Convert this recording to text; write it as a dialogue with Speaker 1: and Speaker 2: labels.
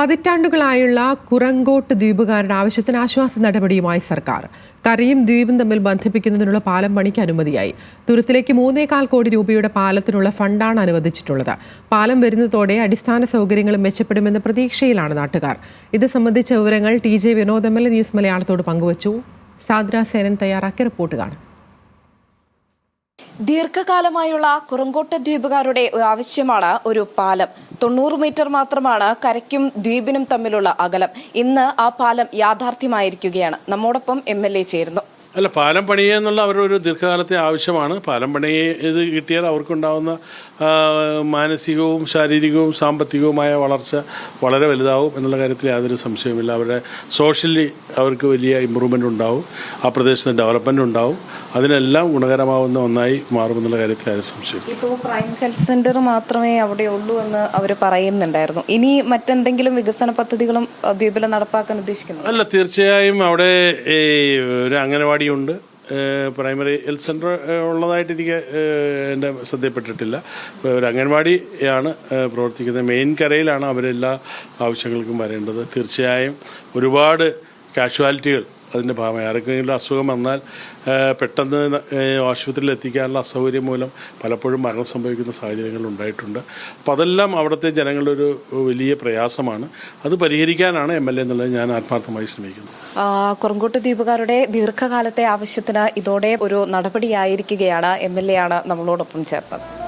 Speaker 1: പതിറ്റാണ്ടുകളായുള്ള കുറങ്കോട്ട് ദ്വീപുകാരുടെ ആവശ്യത്തിന് ആശ്വാസ നടപടിയുമായി സർക്കാർ. കരയും ദ്വീപും തമ്മിൽ ബന്ധിപ്പിക്കുന്നതിനുള്ള പാലം പണിക്ക് അനുമതിയായി. തുരുത്തിലേക്ക് മൂന്നേകാൽ കോടി രൂപയുടെ പാലത്തിനുള്ള ഫണ്ടാണ് അനുവദിച്ചിട്ടുള്ളത്. പാലം വരുന്നതോടെ അടിസ്ഥാന സൗകര്യങ്ങളും മെച്ചപ്പെടുമെന്ന പ്രതീക്ഷയിലാണ് നാട്ടുകാർ. ഇത് സംബന്ധിച്ച വിവരങ്ങൾ T J Vinod M L A news മലയാളത്തോട് പങ്കുവച്ചു. സാദ്ര സേനൻ തയ്യാറാക്കിയ റിപ്പോർട്ട് കാണാം.
Speaker 2: ദീർഘകാലമായുള്ള കുറങ്കോട്ട ദ്വീപുകാരുടെ ആവശ്യമാണ് ഒരു പാലം. തൊണ്ണൂറ് മീറ്റർ മാത്രമാണ് കരയ്ക്കും ദ്വീപിനും തമ്മിലുള്ള അകലം. ഇന്ന് ആ പാലം യാഥാർത്ഥ്യമായിരിക്കുകയാണ്. നമ്മോടൊപ്പം എം എൽ എ ചേരുന്നു.
Speaker 3: അല്ല പാലം പണിയുക എന്നുള്ള അവരുടെ ഒരു ദീർഘകാലത്തെ ആവശ്യമാണ്. പാലം പണി ഇത് കിട്ടിയാൽ അവർക്കുണ്ടാവുന്ന മാനസികവും ശാരീരികവും സാമ്പത്തികവുമായ വളർച്ച വളരെ വലുതാവും എന്നുള്ള കാര്യത്തിൽ യാതൊരു സംശയവുമില്ല. അവരുടെ സോഷ്യലി അവർക്ക് വലിയ ഇമ്പ്രൂവ്മെന്റ് ഉണ്ടാവും. ആ പ്രദേശത്ത് ഡെവലപ്മെന്റ് ഉണ്ടാവും. അതിനെല്ലാം ഗുണകരമാവുന്ന ഒന്നായി മാറുമെന്നുള്ള കാര്യത്തിൽ സംശയം
Speaker 2: ഇപ്പോൾ പ്രൈം ഹെൽത്ത് സെന്റർ മാത്രമേ അവിടെ ഉള്ളൂ എന്ന് അവർ പറയുന്നുണ്ടായിരുന്നു. ഇനി മറ്റെന്തെങ്കിലും വികസന പദ്ധതികളും ദ്വീപിൽ നടപ്പാക്കാൻ ഉദ്ദേശിക്കുന്നു
Speaker 3: അല്ല തീർച്ചയായും അവിടെ ഒരു അംഗനവാടിയുണ്ട് പ്രൈമറി ഹെൽത്ത് സെന്റർ ഉള്ളതായിട്ട് എനിക്ക് എന്റെ ശ്രദ്ധയിൽപ്പെട്ടിട്ടില്ല. ഇപ്പോൾ ഒരു അംഗൻവാടിയാണ് പ്രവർത്തിക്കുന്നത്. മെയിൻ കരയിലാണ് അവരെല്ലാ ആവശ്യങ്ങൾക്കും വരേണ്ടത്. തീർച്ചയായും ഒരുപാട് കാഷ്വാലിറ്റികൾ അതിന്റെ ഭാഗമായി. ആർക്കെങ്കിലും അസുഖം വന്നാൽ പെട്ടെന്ന് ആശുപത്രിയിൽ എത്തിക്കാനുള്ള അസൗകര്യം മൂലം പലപ്പോഴും മരണം സംഭവിക്കുന്ന സാഹചര്യങ്ങൾ ഉണ്ടായിട്ടുണ്ട്. അപ്പോൾ അതെല്ലാം അവിടുത്തെ ജനങ്ങളുടെ ഒരു വലിയ പ്രയാസമാണ്. അത് പരിഹരിക്കാനാണ് എം എൽ എ എന്നുള്ളത് ഞാൻ ആത്മാർത്ഥമായി ശ്രമിക്കുന്നത്
Speaker 2: കുറങ്കോട്ട് ദ്വീപുകാരുടെ ദീർഘകാലത്തെ ആവശ്യത്തിന് ഇതോടെ ഒരു നടപടിയായിരിക്കുകയാണ് എം എൽ എ ആണ് നമ്മളോടൊപ്പം ചേർന്നത്.